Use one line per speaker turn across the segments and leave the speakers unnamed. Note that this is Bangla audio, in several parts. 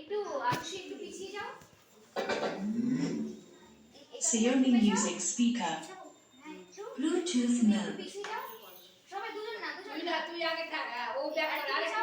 একটু আংশে একটু পিছিয়ে যাও।
Xiaomi Music Speaker Bluetooth mode
সবাই দুজন না দুজন
তুমি আগে ও
ব্যাপারে
আরেকটা।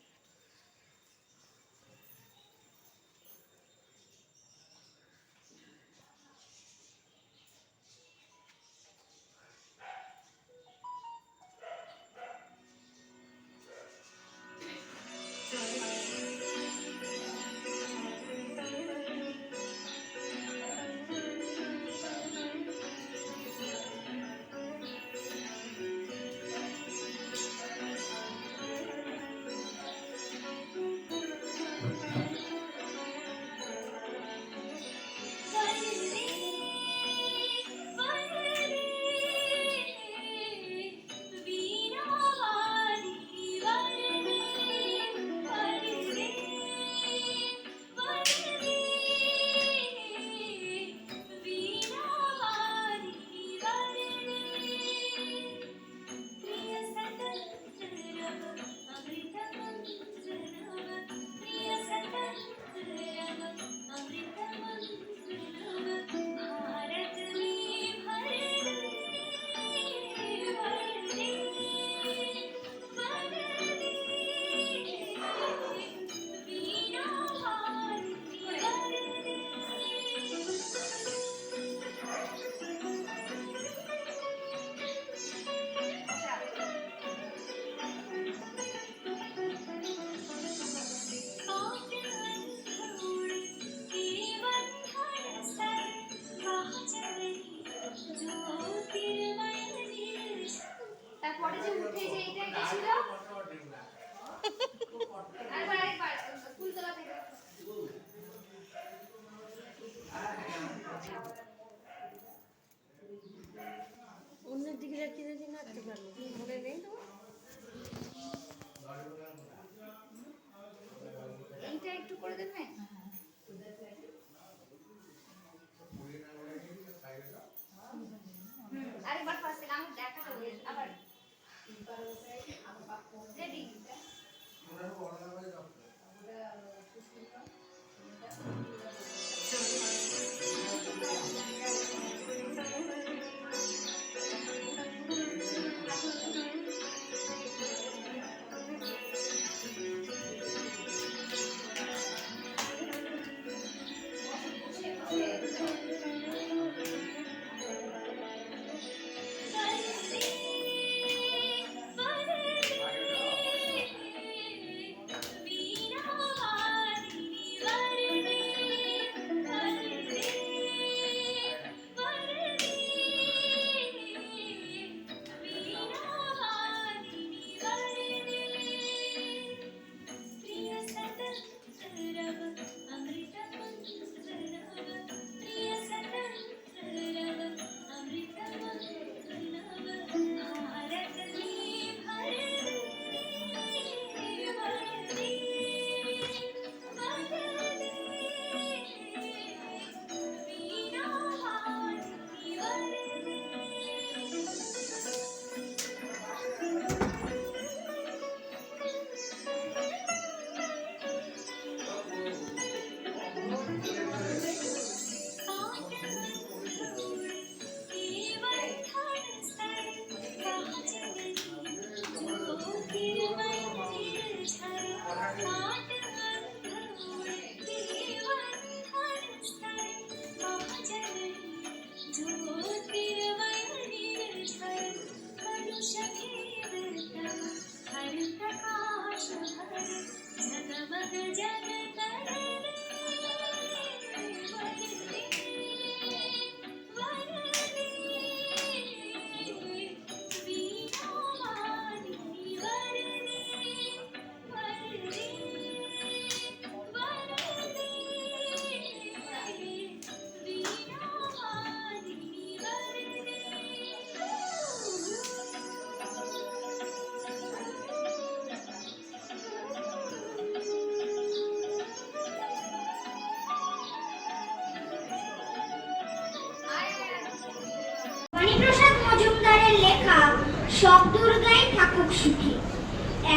সুখে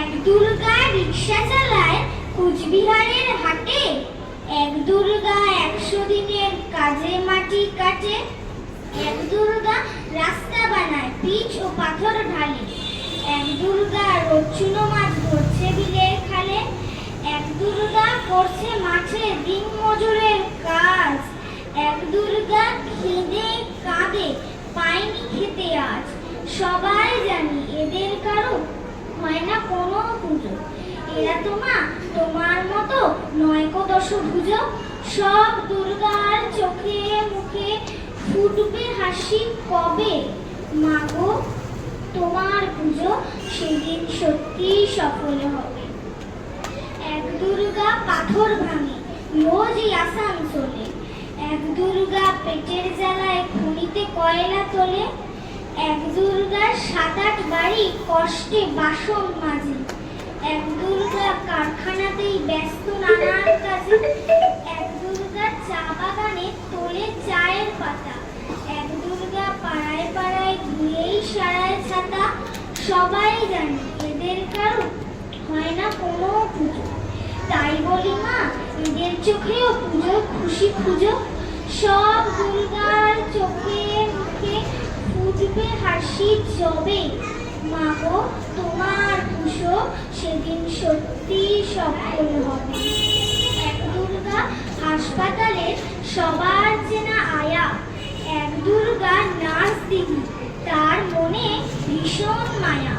এক দুর্গা রিক্সা চালায় কুচবিহারের হাটে। এক দুর্গা একশো দিনের কাজে মাটি কাটে। এক দুর্গা রাস্তা বানায় পিচ ও পাথর ঢালে। এক দুর্গা চুনো মাছ ধরছে বিলের খালে। এক দুর্গা করছে মাঠে দিন মজুরের কাজ। এক দুর্গা খিদে কাঁদে পায়নি খেতে আজ। সবাই জানি এদের কারও হয় না কোনো পুজো। এরা তোমা তোমার মতো নয় কো দশভুজ সব দুর্গার চোখে মুখে ফুটবে হাসি কবে? মাগো তোমার পুজো সেদিন সত্যি সফল হবে। এক দুর্গা পাথর ভাঙে রোজই আসানসোলে। এক দুর্গা পেটের জ্বালায় খনিতে কয়লা তোলে। এক দুর্গা সাত আট বাড়ি কষ্টে বাসন মাঝে এক দুর্গা কারখানাতেই ব্যস্ত নানান কাজে। এক দুর্গা চা বাগানে তোলে চায়ের পাতা। এক দুর্গা পাড়ায় পাড়ায় ঘুরেই সারায় ছাতা। সবাই জানে এদের কারও হয় না কোনো পুজো। তাই বলি মা, এদের চোখেও পুজো, খুশি খুঁজো। সব দুর্গার চোখে মুখে ফুটবে হাসি জবে মা গো তোমার পুজো সেদিন সত্যি সফল হবে। এক দুর্গা হাসপাতালে সবার চেনা আয়া। এক দুর্গা নার্স দিদি তার মনে ভীষণ মায়া।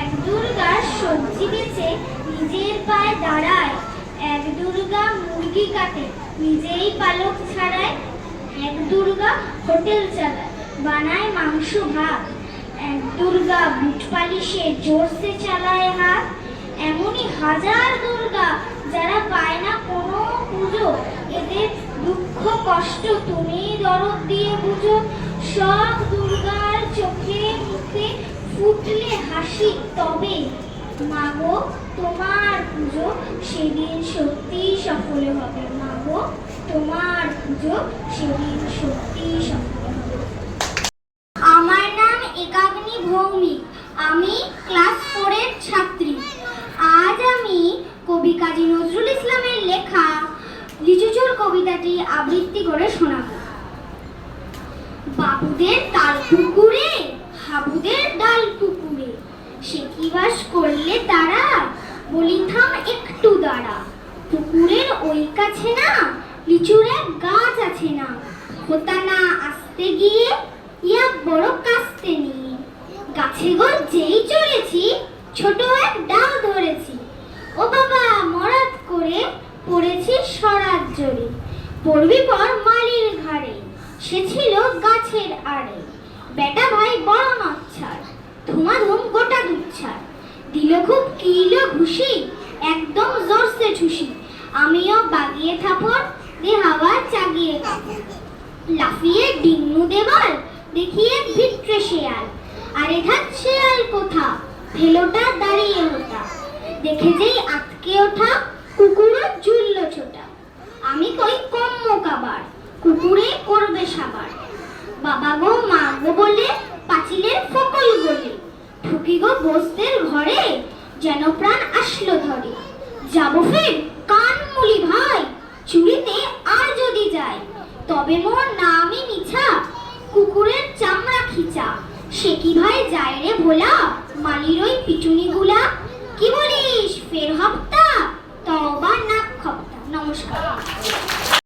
এক দুর্গা সবজি বেচে নিজের পায়ে দাঁড়ায়। এক দুর্গা মুরগি কাটে, নিজেই পালক ছাড়ায়। এক দুর্গা হোটেল চালায়। বানায় মাংস ভাত। দুর্গা বুট পালিশে জোরসে চালায় হাত। এমনই হাজার দুর্গা যারা পায় না কোনো পুজো। এদের দুঃখ কষ্ট তুমি দরদ দিয়ে বুঝো। সব দুর্গার চোখে মুখে ফুটলে হাসি তবে। মাগো, তোমার পুজো সেদিন সত্যি সফল হবে। মাগো, তোমার পুজো সেদিন সত্যি সফল হবে আমার নাম একাগ্নি ভৌমিক আমি ক্লাস ফোরের ছাত্রী আজ আমি কবি কাজী নজরুল ইসলামের লেখা লিচুচোর কবিতাটি আবৃত্তি করে শোনাব। বাবুদের তাল পুকুরে, হাবুদের ডাল পুকুরে, সে কি বাস করলে তারা? বলি, থাম একটু দাঁড়া, পুকুরের ওই কাছে না, লিচুর এক গাছ আছে না। হোতা না আসতে গিয়ে ইয়া বড় কাস্তে নিয়ে। গাছে গো যেই চড়েছি, ছোট এক ডাল ধরেছি ও বাবা মরাত করে পড়েছি সরাত জোরে পড়বি পর মালির ঘাড়ে, সে ছিল গাছের আড়ে। বেটা ভাই বড় নচ্ছার, ধুমাধুম গোটা দুচ্ছার। দিল খুব কিল ঘুষি, একদম জোরসে ঠুসি। আমিও বাগিয়ে থাপড় দে হাওয়া চাগিয়ে লাফিয়ে ডিঙ্গু দেওয়াল, দেখিয়ে ভিট্রে শেয়াল। আরে ধাত শেয়াল কোথা? ফেলোটা দাঁড়িয়ে ওঠা দেখে যেই আটকে ওঠা, কুকুরও ঝুলল ছোটা। আমি কই কম্ম কাবার কুকুরে করবে সাবার। বাবা গো, মা গো বলে, পাঁচিলের ফকল গলে। ঠুকি গো বস্তের ঘরে যেন প্রাণ আসলো ধরে। যাব ফের কান মুলি ভাই, চুরিতে আর যদি যায় তবে মোর নামই মিছা, কুকুরের চামড়া খিচা। সে কি ভাই যায় রে ভোলা, মালির ওই পিটুনি গুলা কি বলিস, ফের হপ্তা? তবা 那为什么？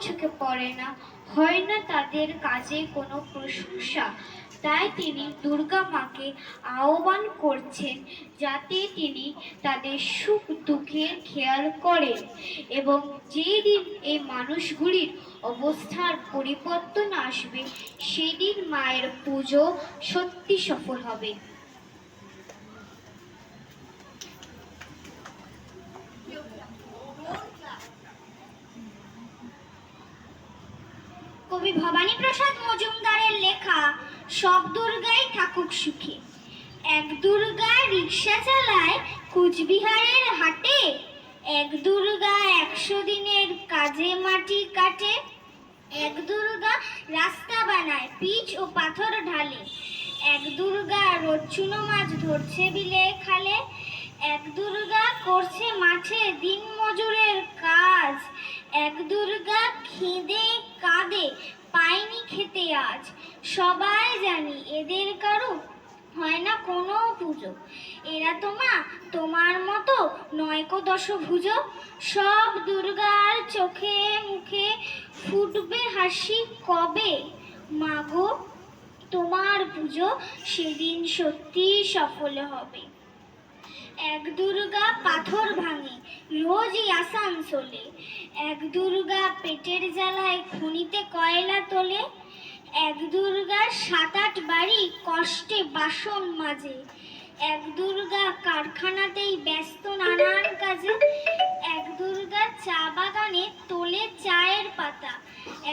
চোখে পড়ে না। হয় না তাদের কাজে কোনো প্রশংসা। তাই তিনি দুর্গা মাকে আহ্বান করছেন যাতে তিনি তাদের সুখ দুঃখের খেয়াল করেন এবং যেই দিন এই মানুষগুলির অবস্থার পরিবর্তন আসবে, সেদিন মায়ের পুজো সত্যি সফল হবে। কবি ভবানী প্রসাদ মজুমদারের লেখা, সব দুর্গাই থাকুক সুখে। এক দুর্গা রিক্সা চালায় কুচবিহারের হাটে, এক দুর্গা একশো দিনের কাজে মাটি কাটে, এক দুর্গা রাস্তা বানায় পিচ ও পাথর ঢালে, এক দুর্গা রোজ মাছ ধরছে বিলে খালে, এক দুর্গা করছে মাঠে দিন মজুরের কাজ, এক দুর্গা খিদে কাঁদে পায়নি খেতে আজ। সবাই জানি এদের কারও হয় না কোনো পুজো। এরা তোমা তোমার মতো নয়কো দশভুজ। সব দুর্গার চোখে মুখে ফুটবে হাসি কবে? মাগো, তোমার পুজো সেদিন সত্যি সফল হবে। এক দুর্গা পাথর ভাঙে রোজই আসানসোলে। এক দুর্গা পেটের জ্বালায় খনিতে কয়লা তোলে। এক দুর্গা সাত আট বাড়ি কষ্টে বাসন মাজে। এক দুর্গা কারখানাতেই ব্যস্ত নানান কাজে। এক দুর্গা চা বাগানে তোলে চায়ের পাতা।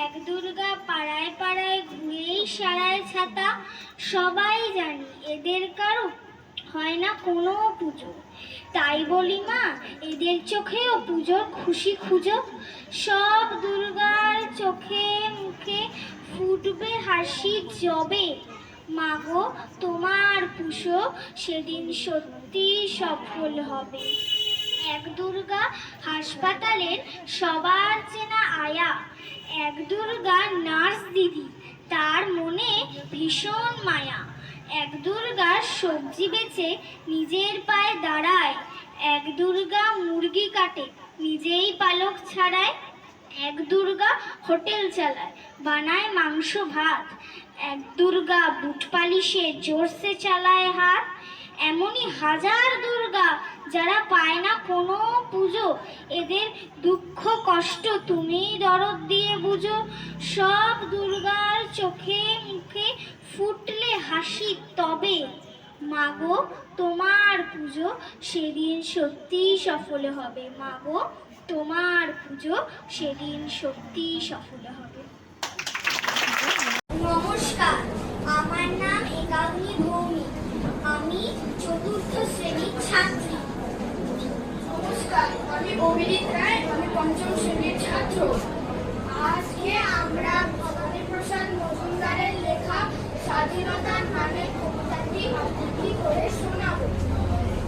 এক দুর্গা পাড়ায় পাড়ায় ঘুরেই সারায় ছাতা। সবাই জানি এদের কারও হয় না কোনো পুজো। তাই বলি মা, এদের চোখেও পুজোর খুশি খুঁজো। সব দুর্গার চোখে মুখে ফুটবে হাসি জবে। মাগো তোমার পুষো সেদিন সত্যি সফল হবে। এক দুর্গা হাসপাতালের সবার চেনা আয়া। এক দুর্গা নার্স দিদি, তার মনে ভীষণ মায়া। এক দুর্গা সবজি বেচে নিজের পায়ে দাঁড়ায়। এক দুর্গা মুরগি কাটে, নিজেই পালক ছাড়ায়। এক দুর্গা হোটেল চালায়, বানায় মাংস ভাত। এক দুর্গা বুট পালিশে জোরসে চালায় হাত। এমনই হাজার দুর্গা যারা পায় না কোনো পুজো, এদের দুঃখ, কষ্ট তুমিই দরদ দিয়ে বুঝো। সব দুর্গার চোখে মুখে ফুটলে হাসি তবে। মাগো, তোমার পুজো সেদিন সত্যিই সফল হবে। মাগো, তোমার পুজো সেদিন সত্যিই সফল হবে। নমস্কার আমার নাম একাগ্নি ভৌমিক আমি চতুর্থ শ্রেণির ছাত্রী
নমস্কার আমি পঞ্চম শ্রেণির ছাত্র। আজকে আমরা লেখা স্বাধীনতার নামে কবিতাটি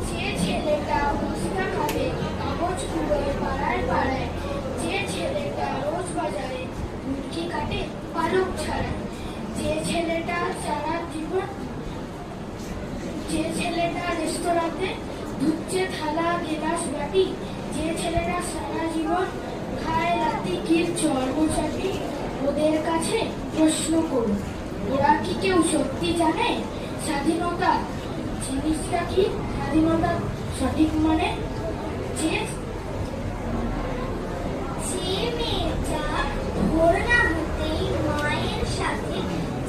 যে ছেলেটা কুড়োয় পাড়ায় পাড়ায়, যে ছেলেটা রোজ বাজারে কাটে, পালক ছাড়ায়। যে ছেলেটা সারা জীবন যে ছেলেটা রেস্তোরাঁতে ধুচ্ছে থালা, গেলাস বাটি যে ছেলেরা সারা জীবন খায় রাতে কির চর্মচাটি ওদের কাছে প্রশ্ন করুন, ওরা কি কেউ সত্যি জানে? স্বাধীনতা জিনিসটা কি? স্বাধীনতা সঠিক মানে? যে
মেয়েটা ভোর না হতেই মায়ের সাথে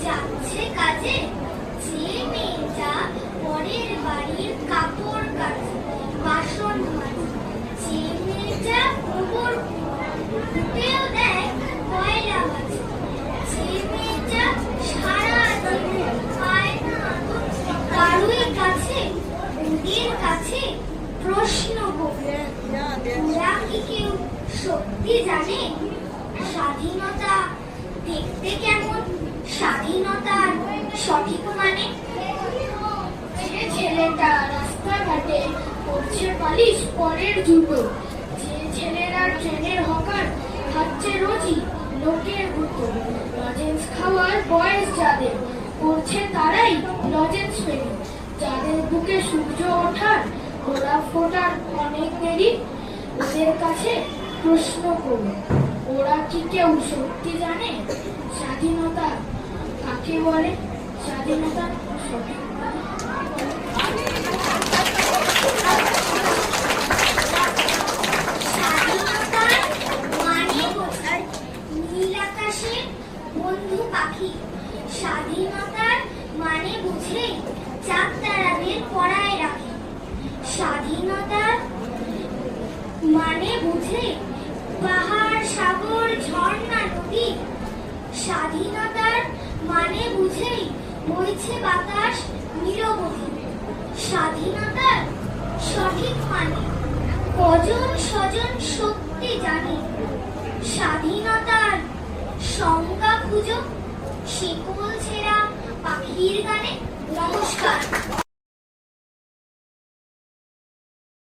যাচ্ছে কাজে যে মেয়েটা পরের বাড়ির কাপড় কাচে বাসন মাজে যে মেয়েটা গোবর ফুটেও দেয় প্রশ্ন করবে ওরা কি কেউ সত্যি জানে? স্বাধীনতা দেখতে কেমন? স্বাধীনতার সঠিক মানে?
যে ছেলেটা রাস্তাঘাটে করছে পালিশ পরের জুতো, যে ছেলেরা ট্রেনের হকার খাচ্ছে রোজই লোকের গুতো। লজেন্স খাওয়ার বয়স যাদের করছে তারাই লজেন্স পেরি যাদের বুকে সূর্য ওঠার গোলাপ ফোটার অনেক দেরি। ওদের কাছে প্রশ্ন করুন ওরা কি কেউ সত্যি জানে? স্বাধীনতা কাকে বলে? স্বাধীনতা সঠিক
মানে বন্ধু পাখি। স্বাধীনতার মানে বুঝে। স্বাধীনতার মানে বুঝেই বইছে বাতাস নিরবধি। স্বাধীনতার সঠিক মানে কজন স্বজন সত্যি জানে? স্বাধীনতার সংজ্ঞা খুঁজো। শিকল ছেঁড়া পাখির গানে নমস্কার।